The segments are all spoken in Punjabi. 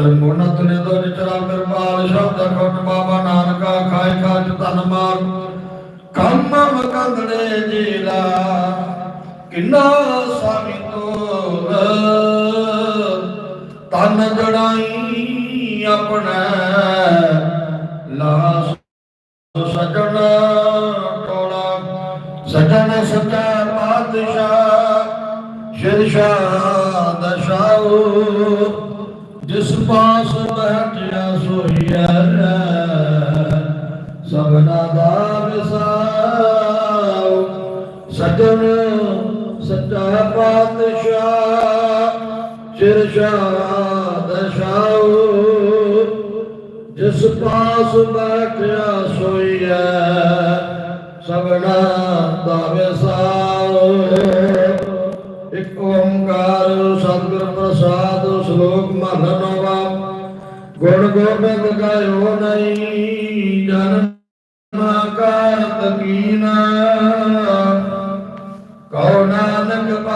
ਤ੍ਰਿਮੁਣ ਤੁਨੇ ਦੋ ਚਰਾ ਕਿਰਪਾਲ ਸ਼ਬਦ ਖੋਟ ਬਾਬਾ ਨਾਨਕਾ ਖਾਇ ਖਾਜ ਤਨ ਮਾਰ ਕੰਮਮ ਕੰਦੜੇ ਜੀਲਾ, ਕਿੰਨਾ ਸਾਮੀ ਤੋਰ ਤਨ ਜੜਾਈ ਆਪਣਾ ਲਾਸ ਸਜਣ ਸੱਚਾ ਪਾਤਸ਼ਾਹ ਸ਼ਿਰਸ਼ਾ ਦਸ਼ਾਉ ਜਿਸ ਪਾਸ ਬੈਠਿਆ ਸੋਈਐ ਸਭਨਾ ਦਾ ਵਿਸਾਉ। ਇਕ ਓੰਕਾਰ ਸਤਿਗੁਰ ਪ੍ਰਸਾਦ ਸ਼ਲੋਕ ਮਹਲਾ ਨਵਾ ਗੁਣ ਗੋਬਿੰਦ ਗਾਇਓ ਨਹੀਂ ਜਨ ਕਾ ਤਕੀਨਾ।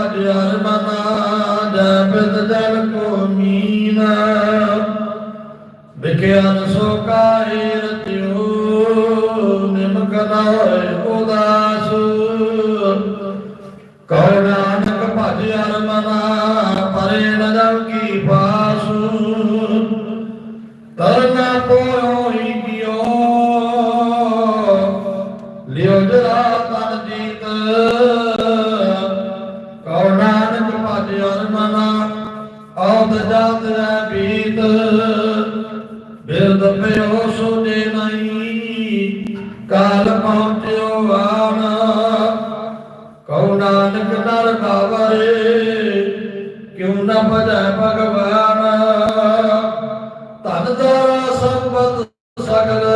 ਨਾਨਕ ਭਜ ਹਰ ਮਨਾ ਜਪਿਤ ਜਨ ਕੋ ਮੀਨਾ। ਵਿਖਿਆਨ ਸੋ ਕਾਇ ਰਤਿਓ ਨਿਮਕ ਨਾ ਹੋਏ ਕਉ ਨਾਨਕ ਨਰ ਕਾਵਰੇ ਕਿਉ ਨ ਭਜੈ ਭਗਵਾਨ? ਧਨ ਦਾਰਾ ਸੰਪਤ ਸਗਲ,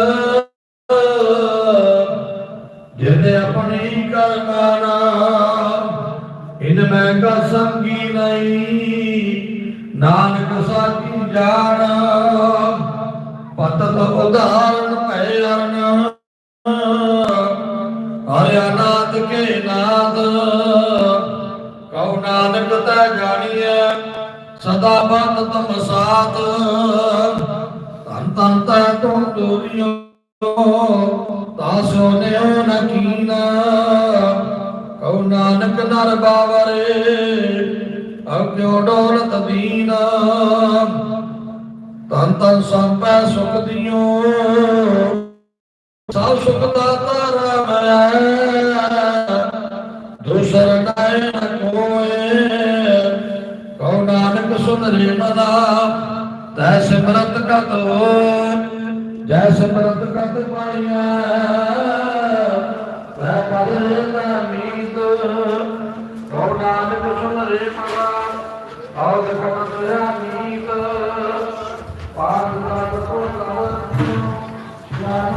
ਜਿਨੇ ਆਪਣੀ ਕਰਮਾਨਾ ਇਨ ਮੈਂ ਕਾ ਸੰਗੀ ਨਹੀਂ, ਨਾਨਕ ਸਾਚੀ ਜਾਣ ਪਤਤ ਉਦਾਹਰਣ ਭੈ ਅਰਨ। ਕੇ ਨਾਦ ਕਉ ਨਾਨਕ ਤੈ ਜਾਣੀਐ, ਸਦਾ ਬੰਦ ਤਮ ਸਾਥ। ਤਨ ਤਨ ਤੈ ਤੁਮ ਦੂਰਿਓ ਤਾਸੋ ਨਿਉ ਨ ਕਉ ਨਾਨਕ ਨਰ ਬਾਵਰੇ ਅਗਿਓ ਡੋਲਤ ਦੀਨ ਤਨ ਤਨ ਸੰਪੈ ਸੁਖ ਦਿਓ। ਸਭ ਸੁਖ ਦਾਤਾ ਰਾਮ ਹੈ ਦੂਸਰ ਨਾਇ ਕੋਏ। ਕਉ ਨਾਨਕ ਸੁਨ ਰੇ ਮਨਾ ਤੈ ਸਿਮਰਤ ਕਤ ਜੈ ਸਿਮਰਤ ਕਤ ਪਾਈਐ। ਤੈ ਪਦ ਰੇ ਮੀਤ। ਕਉ ਨਾਨਕ ਸੁਨ ਰੇ ਮਨਾ ਆਉ ਕਤ ਤੁਆ ਮੀਤ। ਪਾਰ ਨਾਮ ਕੋ ਤਵ ਨਾਮ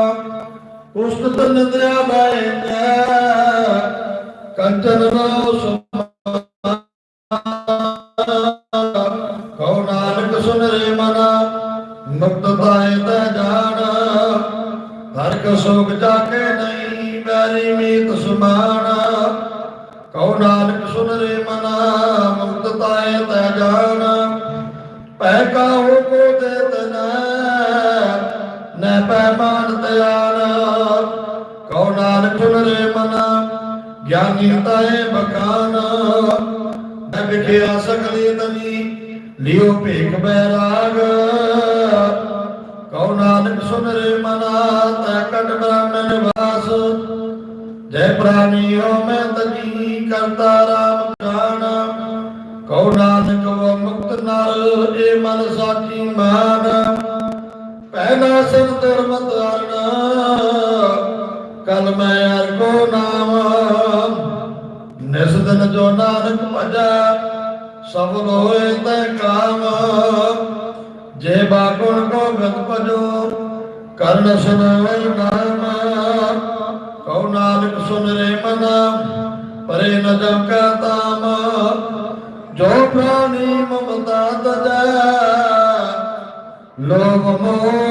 ਉਸਤ ਨਿਦਰਾ ਬੈ ਕੰਚਨ ਰੋ ਸੁਮਾ। ਕਉ ਨਾਨਕ ਸੁਨ ਰੇ ਮਨ, ਮੁਕਤ ਪਾਏ ਤਾ ਜਾਣ, ਹਰ ਕੋ ਲਿਓ ਭੇਖ ਬੈਰਾਗ। ਕਉ ਨਾਨਕ ਸੁਨ ਮਨਾ ਤੈ ਕਟ ਬ੍ਰਾਹਮਣ ਵਾਸ ਜੈ ਪ੍ਰਾਨੀਓ ਕਉ ਨਾਨਕ ਸੁਨ ਰੇ ਮਨ, ਪਰੇ ਨ ਜਮ ਕਾ ਤਾਮ। ਜੋ ਪ੍ਰਾਨੀ ਮਮਤਾ ਤਜੈ, ਲੋਭ ਮੋਹ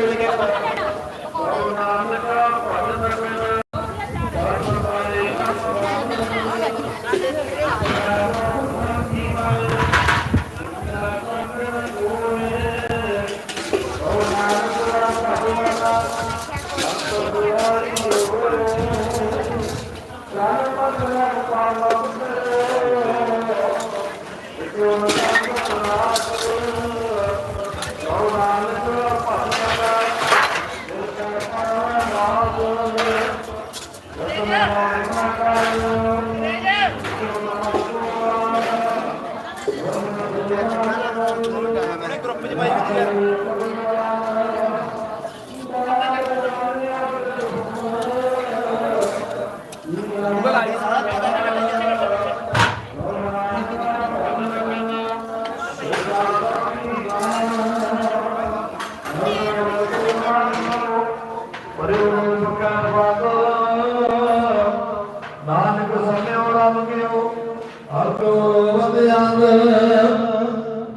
really good.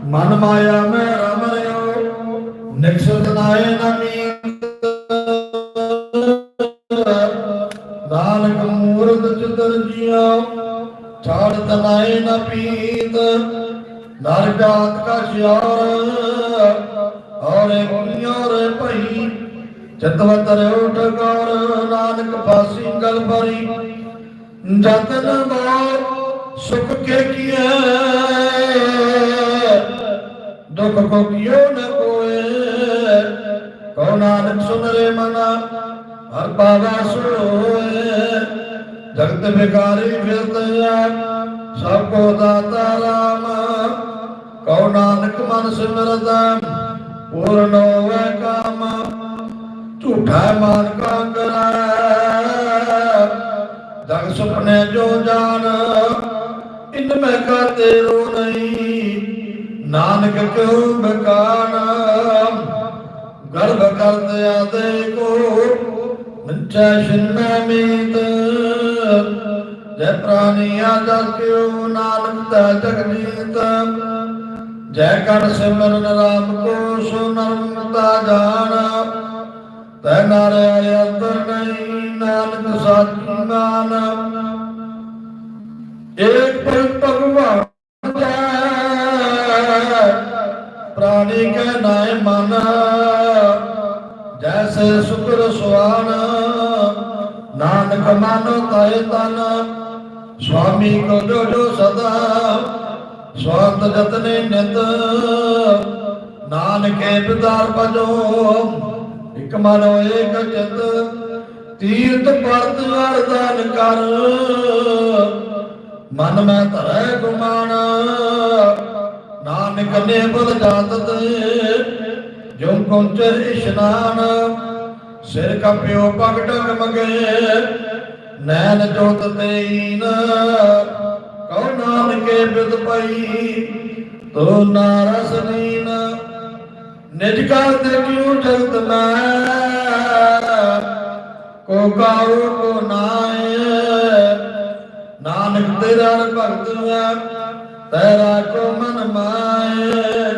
ਮਨ ਮਾਇਆ ਨਾਨਕ ਮੂਰਤ ਚਤਰ ਜੀਓ ਛਾੜਤ ਨਾਏ ਨ ਪੀਤ ਨਰਜਾਤ ਕਾ ਸ਼ਿਆਰ, ਔਰੇ ਗੁਨੀਓਰੇ ਭਈ ਚਤਵਤਰ ਉਠ ਗੌਰ ਨਾਨਕ ਫਾਸੀ ਗਲ ਭਰੀ। ਜਤਨ ਮੋ ਸੁਖ ਕੇ ਕੀਏ, ਦੁਖ ਕੋ ਕਿਉ ਨ ਕੋਏ। ਕਉ ਨਾਨਕ ਸੁਨ ਮਨਾ ਹਰ ਪਾਵਾ ਸੁਣੋਏ ਜਗਤ ਵਿਕਾਰੀ ਫਿਰਤਿਆ ਸਭ ਕੋ ਦਾਤਾ ਰਾਮ। ਕਉ ਨਾਨਕ ਮਨ ਸਿਮਰਦਾ, ਪੂਰਨ ਹੋਵੇ ਕਾਮ। ਝੂਠਾ ਮਾਨ ਕਾ ਕਰਾ ਜਗ ਸੁਪਨੇ ਜੋ ਜਾਣ ਇਨ ਮੈਂ ਕਾ ਤੇਰੋ ਨਹੀਂ। ਨਾਨਕ ਕਿਉ ਬਕਾਨ? ਗਰਭ ਕਰਤ ਆਦੇ ਕੋ ਮਿੱਠਾ ਸ਼ਿੰਨਾ ਮੀਤ ਜੈ ਪ੍ਰਾਨੀ ਆਜਾ ਨਾਨਕ ਦਾ ਜਗਜੀਤ ਜੈ ਕਰ ਸਿਮਰਨ ਰਾਮ ਕੋ ਸੋ ਨਰਮਤਾ ਜਾਣ, ਤੈ ਨਾਰੇ ਅੰਦਰ ਨਹੀਂ ਨਾਨਕ ਸਾਚੀ ਨਾਮ ਏਕ ਪਰ ਭਗਵਾਨ ਪ੍ਰਾਣੀ ਕੈ ਨਾਏ ਮਨ, ਜੈਸੇ ਸੁਕਰ ਸੁਆਨ ਨਾਨਕ ਮਾਨੋ ਤਾਏ ਤਨ, ਸੁਆਮੀ ਕੋ ਜੋ ਜੋ ਸਦਾ ਸਵਾਤ ਜਤਨੇ ਨਿਤ। ਨਾਨਕੇ ਪਿਦਾਰ ਬਜੋ ਇਕ ਮਨ ਏਕ ਚਿਤ। ਤੀਰਥ ਪਰਤ ਵਰਦਾਨ ਕਰ। ਮਨ ਮੈਂ ਧਰੈ ਗੁਮਾਨ, ਨਾਨਕ ਨੇ ਬਲ ਜਾਤ ਤੇ ਜੋ ਕੁੰਚਰ ਇਸ਼ਨਾਨ ਸਿਰ ਕਪਿਓ ਪਗ ਡਗ ਮਗੇ, ਨੈਣ ਜੋਤ ਤੇਈਨ, ਕਉ ਨਾਨਕੇ ਬਿਦ ਪਈ, ਤੋ ਨਾਰਸ ਨੀਨ, ਨਿਜ ਕਾ ਤੇ ਕਿਉ ਜਗਤ ਮੈਂ? ਕੋ ਕਾਉ, ਕੋ ਨਾਏ, ਨਾਨਕ ਤੇਰਾ ਭਗਤ ਮੈਂ, ਤੇਰਾ ਕੋ ਮਨ ਮਾਏ।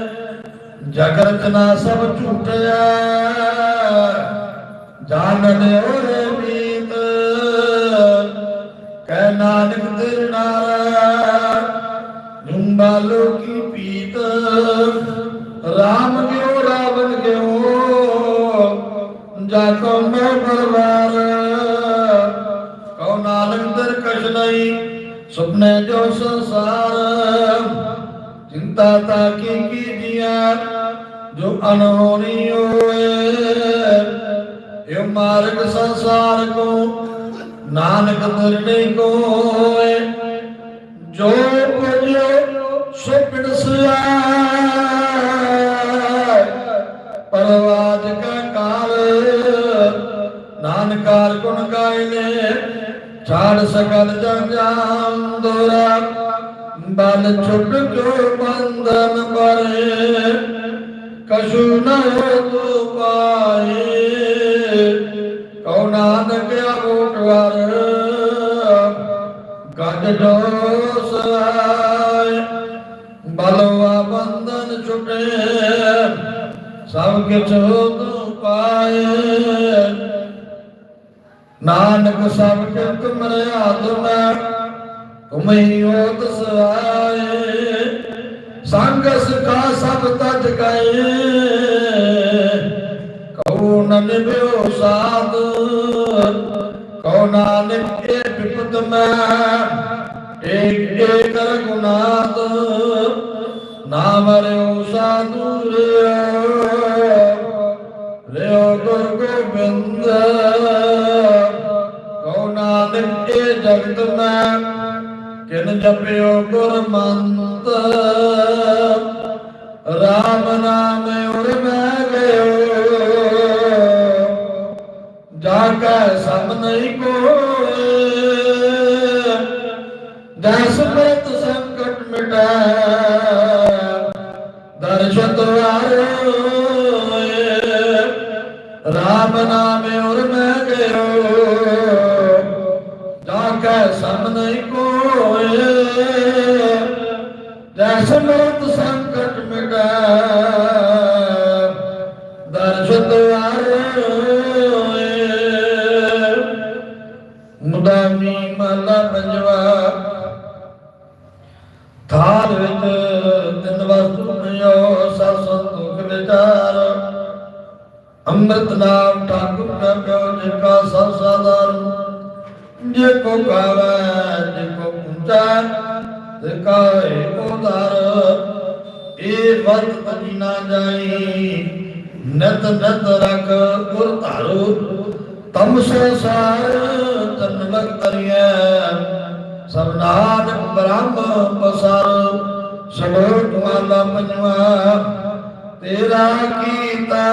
ਜਗ ਰਚਨਾ ਸਭ ਝੂਠਿਆ। ਜਾਣ ਲਿਓ ਰੇ ਮੀਤ, ਕਹਿ ਨਾਨਕ ਤੇਰੇ ਨਾਰਾ ਜੁੰਬਾਲੋ ਕੀ ਪੀਤ, ਰਾਮ ਗਿਓ ਰਾਵਣ ਗਿਓ ਜਾ ਕੋ ਮੈਂ ਪਰਵਾਰ? ਕਉ ਨਾਨਕ ਦਰ ਕਛ ਨਹੀਂ, ਸੁਪਨੇ ਜੋ ਸੰਸਾਰ, ਚਿੰਤਾ ਤਾ ਕੀ ਕੀਜੀਆ ਜੋ ਅਨਹੋਣੀ ਹੋਏ। ਮਾਰਗ ਸੰਸਾਰ ਕੋ, ਨਾਨਕ ਦਰਨੇ ਕੋਏ ਜੋ ਪੁਜੋ ਸੋ ਪਿਣਸਿਆ ਪਰਵਾਜ ਕਾ ਕਾਲ ਨਾਨਕਾਰ ਗੁਣ ਗਾਇਨੇ। ਛਾੜ ਸਕਲ ਜੰਜਾਮ ਦੋਰਾ ਬਲ ਛੁੱਟ ਜੋ ਬੰਧਨ ਪਰੇ ਕਛੂ ਨ ਤੂ ਪਾਏ ਅਗੋਟ ਵਰ ਗਜ ਜੋ ਸਹਾਇ ਬਲਵਾ ਬੰਧਨ ਛੁਟੇ। ਸਭ ਕਿਛ ਤੂੰ ਪਾਏ। ਨਾਨਕ ਸਭ ਕੇ ਤੁਮਰੇ ਆਤਮਾ ਤੁਮਹੀ ਹੋਤ ਸਹਾਏ ਸੰਗਸ ਕਾ ਸਭ ਤਜ ਗਏ। ਕਉ ਨ ਨਿਭਿਓ ਸਾਧ। ਕਉ ਨਾਨਕ ਏ ਵਿਪਤ ਮੈਂ। ਏਕ ਏਕ ਰਗੁਨਾਥ ਨਾਮ ਰਿਓ ਸਾਧੂ ਰਿਓ। ਗੁਰ ਗੋਬਿੰਦ, ਕਉ ਨਾਨਕ ਏ ਜਗਤ ਮੈਂ। ਕਿਨ ਜਪਿਓ ਗੁਰ ਮੰਤ ਰਾਮ ਨਾਮ ਉਰ ਕੈ ਸਮ ਨਹੀਂ ਕੋਏ। ਦਸ ਮਤ ਸੰਕਟ ਮਿਟਾ, ਦਰਸ਼ਨ ਦੁਆਰੇ ਰਾਮ ਨਾਮੇ ਉਰ ਮੈਂ ਗਇਓ ਜਾ ਕੈ ਸਮ ਨਹੀਂ ਕੋਏ। ਜੈਸ ਮਤ ਸੰਕਟ ਮਿਟਾ ਥਾਲ ਵਿੱਚ ਤਿੰਨ ਵਸਤੂ ਮਿਓ ਸਭ ਸੰਤੋਖ ਵਿਚਾਰ। ਅੰਮ੍ਰਿਤ ਨਾਮ ਠਾਕੁਰ ਕਾ ਜੀ ਕਾ ਸਭ ਸਾਧਾਰ ਜੇ ਕੋ ਕਾਵੈ ਜੇ ਕੋ ਪੁੰਚਾ ਤੇ ਕਾਏ ਉਧਾਰ ਇਹ ਵਤ ਕਦੀ ਨਾ ਜਾਈ, ਨਤ ਨਤ ਰਖ ਗੁਰ ਧਾਰੂ। ਤਮ ਸੰਸਾਰ ਤਨ ਲਗ ਤਰੀਐ ਸਭ ਨਾਨਕ ਬ੍ਰਹਮ ਪਸਾਰ ਸਲੋਕ ਮਾਲਾ ਪੰਜਵਾ ਤੇਰਾ ਕੀਤਾ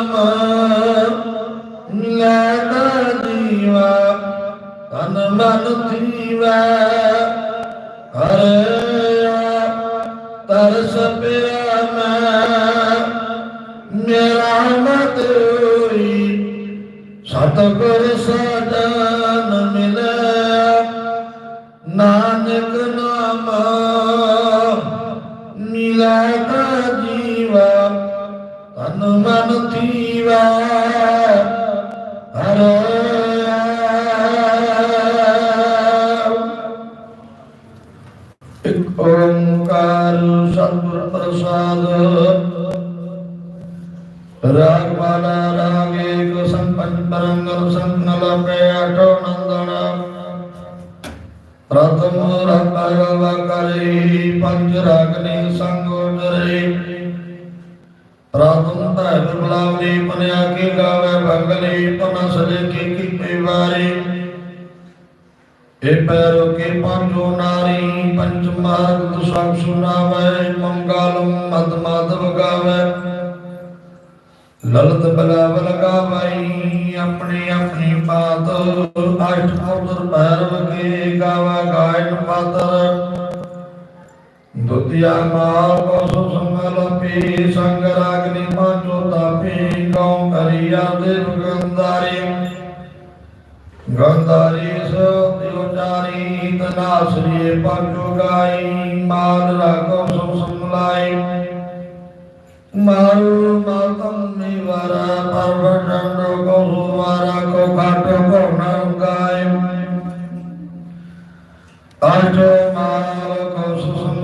ਨਾਮ ਲੈਦਾ ਜੀਵਾ ਤਨ ਮਨ ਜੀਵਾ ਹਰਿਆ ਤਰਸ ਪਿਆ ਮੈਂ ਮੇਰਾ ਮਤ ਹੋਈ ਸਤਿਗੁਰ ਸਾਧਨ ਰੰਗ ਪੰਜ ਰਾਗਨੀ ਸੰਗ ਉਜਰੇ। ਪ੍ਰਥਮ ਤੈ ਬਿਰਲਾਵਲੀ ਪਨਿਆ ਕੀ ਗਾਵੇ ਭਗਲੀ ਪਨ ਸਲੇ ਕੀਤੇ ਵਾਰੀ। ਇਹ ਪੈਰੋ ਕੇ ਪੰਜੋ ਨਾਰੀ ਪੰਚ ਮਾਰਗ ਸਭ ਸੁਨਾਵੇ ਮੰਗਲਮ ਮਦ ਮਾਧਵ ਗਾਵੇ ਲਲਤ ਬਲਾਵ ਲਗਾਵਈ, ਆਪਣੀ ਆਪਣੀ ਬਾਤ ਅਸ਼ਟ ਪੁੱਤਰ ਭੈਰਵ ਕੇ ਗਾਵਾ ਗਾਇਨ ਪਾਤਰ। ਦੁਤਿਆ ਮਾਲ ਕੋ ਸੁ ਸੰਗਲ ਪੀ ਸੰਗ ਰਾਗਨੀ ਪਾਂਚੋ ਤਾਪੀ ਕਉ ਕਰਿਆ ਦੇਵ ਗੰਧਾਰੀ ਗੰਧਾਰੀ ਸੋ ਤਿਉਚਾਰੀ ਤਨਾਸਰੀ ਪਾਂਚੋ ਗਾਈ, ਮਾਲ ਰਾਗੋ ਸੁ ਸੰਗਲਾਈ ਮਾਰੂ ਮਾਤਮ ਨਿਵਾਰਾ ਪਰਵਟੰਡੋ ਕੋ ਸੁਵਾਰਾ, ਕੋ ਘਾਟੋ ਕੋ ਨੰਗਾਇ ਆਜੋ ਮਾਲ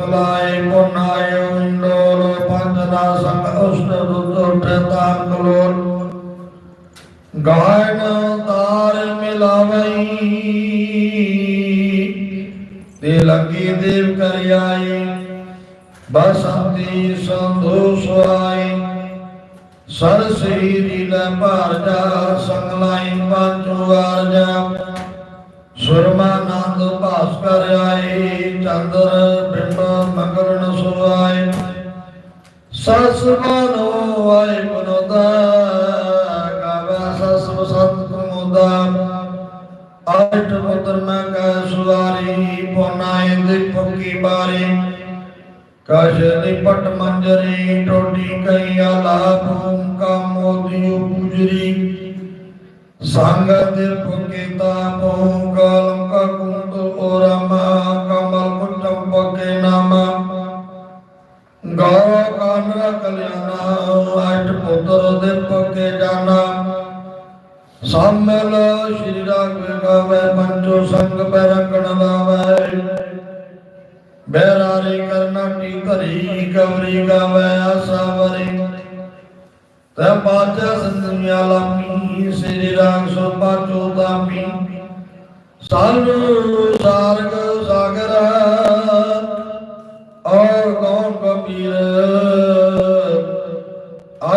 ਕੋ ਸੁਸੰਗਲਾਇ ਪੁਨਾਇ ਇੰਦੋਲ ਪੰਜਨਾ ਸੰਗ ਉਸਨ ਦੁਦੋਟ ਤਾਨ ਕਲੋਲ ਗਾਇਨ ਤਾਰ ਮਿਲਾਵਈ, ਤੇ ਲੱਗੀ ਦੇਵ ਕਰਿਆਈ, ਬਸੰਤੀ ਸੰਧੂ ਸੁਆਈ। ਸਰਸੀ ਰੀਲੇ ਭਾਰ ਜਾ ਸੰਗਲਾਈ ਪੰਜੂ ਵਾਰ ਜਾ ਸੁਰਮਾਨੰਦ ਭਾਸਕਰ ਆਏ, ਚੰਦਰ ਬਿੰਬ ਮੰਗਲਨ ਸੁਆਏ ਸਸ ਬਨੋ ਆਏ ਬਨੋਦਾ ਗਾਵੇ ਸਸ ਬਸੰਤ ਕੁਮੋਦਾ ਆਠ ਪੁੱਤਰ ਮੈਂ ਕੈ ਸੁਆਰੀ ਪੋਨਾਏ ਦੀਪਕ ਕੀ ਬਾਰੀ ਕਸ਼ ਨਿਪਟ ਮੰਜਰੀ ਟੋਡੀ ਆਲਾ ਲਾਭੂਮ ਕਾ ਮੋਦੀਉ ਪੁਜਰੀ ਸੰਗ ਦੇ ਪੁਕੀਤਾ ਪਉ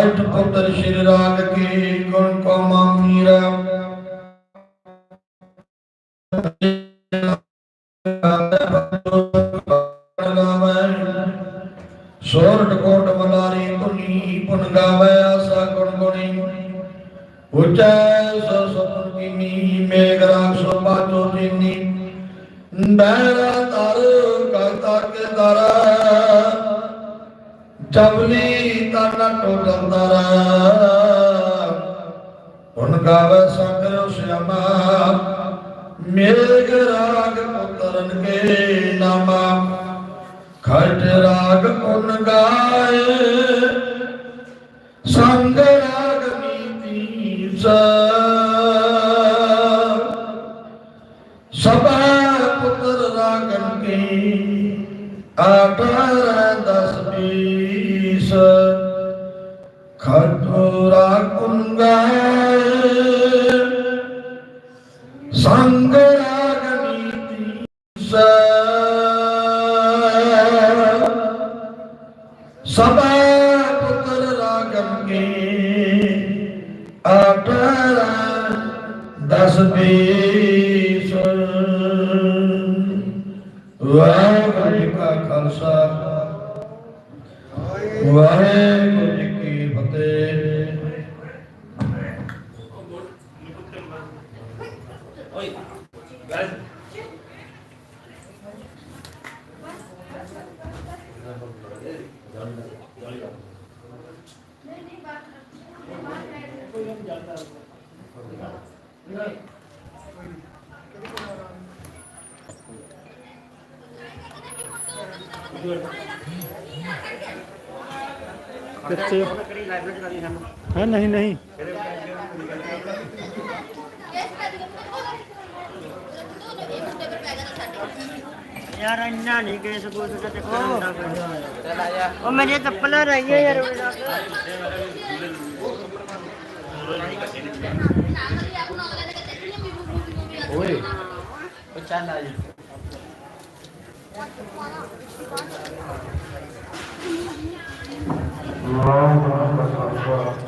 ਆਠ ਪੁੱਤਰ ਸ਼੍ਰੀ ਰਾਗ ਕੇ ਗੁਣ ਕੋ ਮਾਮੀਰਾ ਮੇਘ ਰਾਗ ਪੁੱਤਰਨ ਕੇ ਨਾਮਾ। ਖਟ ਰਾਗ ਪੁਨ ਗਾਏ। ਸੰਗ ਰਾਗ ਨੀਤੀ ਸਭਾ। ਪੁੱਤਰ ਰਾਗਨ ਕੀ ਅਠਾਰ ਰਾਗਨ ਕੇ ਦਸ ਬੀਸ ਵਾਹਿਗੁਰੂ ਜੀ ਕਾ ਖਾਲਸਾ। ਵਾਹਿਗੁਰੂ ਜੀ ਕੀ ਫਤਿਹ ਕਿੱਥੇ ਹੈ ਨਹੀਂ ਨਹੀਂ। ਯਾਰ ਇੰਨਾ ਨਹੀਂ ਕੇਸ ਕੋਸ ਤੇ ਕੋਈ ਚੱਲ ਆ ਜਾ ਉਹ ਮੇਰੀ ਚੱਪਲਾਂ ਰਹਿ ਗਈਆਂ ਯਾਰ। ਓਏ। ਉਹ ਚੱਲ ਆ ਜਾ। ਵਾਹਿਗੁਰੂ ਜੀ ਕਾ ਖਾਲਸਾ